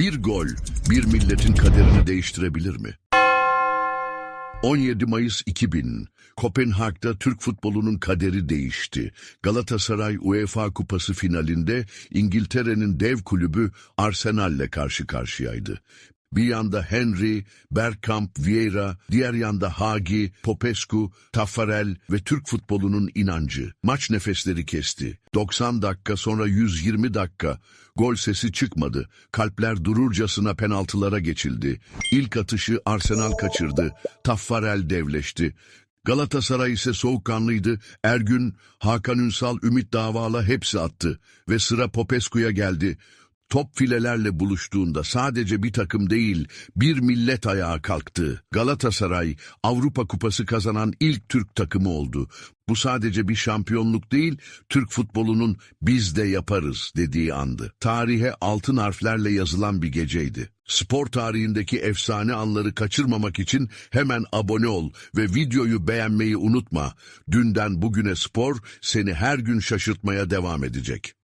Bir gol, bir milletin kaderini değiştirebilir mi? 17 Mayıs 2000, Kopenhag'da Türk futbolunun kaderi değişti. Galatasaray UEFA Kupası finalinde İngiltere'nin dev kulübü Arsenal'le karşı karşıyaydı. Bir yanda Henry, Bergkamp, Vieira, diğer yanda Hagi, Popescu, Taffarel ve Türk futbolunun inancı. Maç nefesleri kesti. 90 dakika sonra 120 dakika. Gol sesi çıkmadı. Kalpler dururcasına penaltılara geçildi. İlk atışı Arsenal kaçırdı. Taffarel devleşti. Galatasaray ise soğukkanlıydı. Ergün, Hakan Ünsal, Ümit Davala hepsi attı. Ve sıra Popescu'ya geldi. Top filelerle buluştuğunda sadece bir takım değil, bir millet ayağa kalktı. Galatasaray, Avrupa Kupası kazanan ilk Türk takımı oldu. Bu sadece bir şampiyonluk değil, Türk futbolunun biz de yaparız dediği andı. Tarihe altın harflerle yazılan bir geceydi. Spor tarihindeki efsane anları kaçırmamak için hemen abone ol ve videoyu beğenmeyi unutma. Dünden bugüne spor seni her gün şaşırtmaya devam edecek.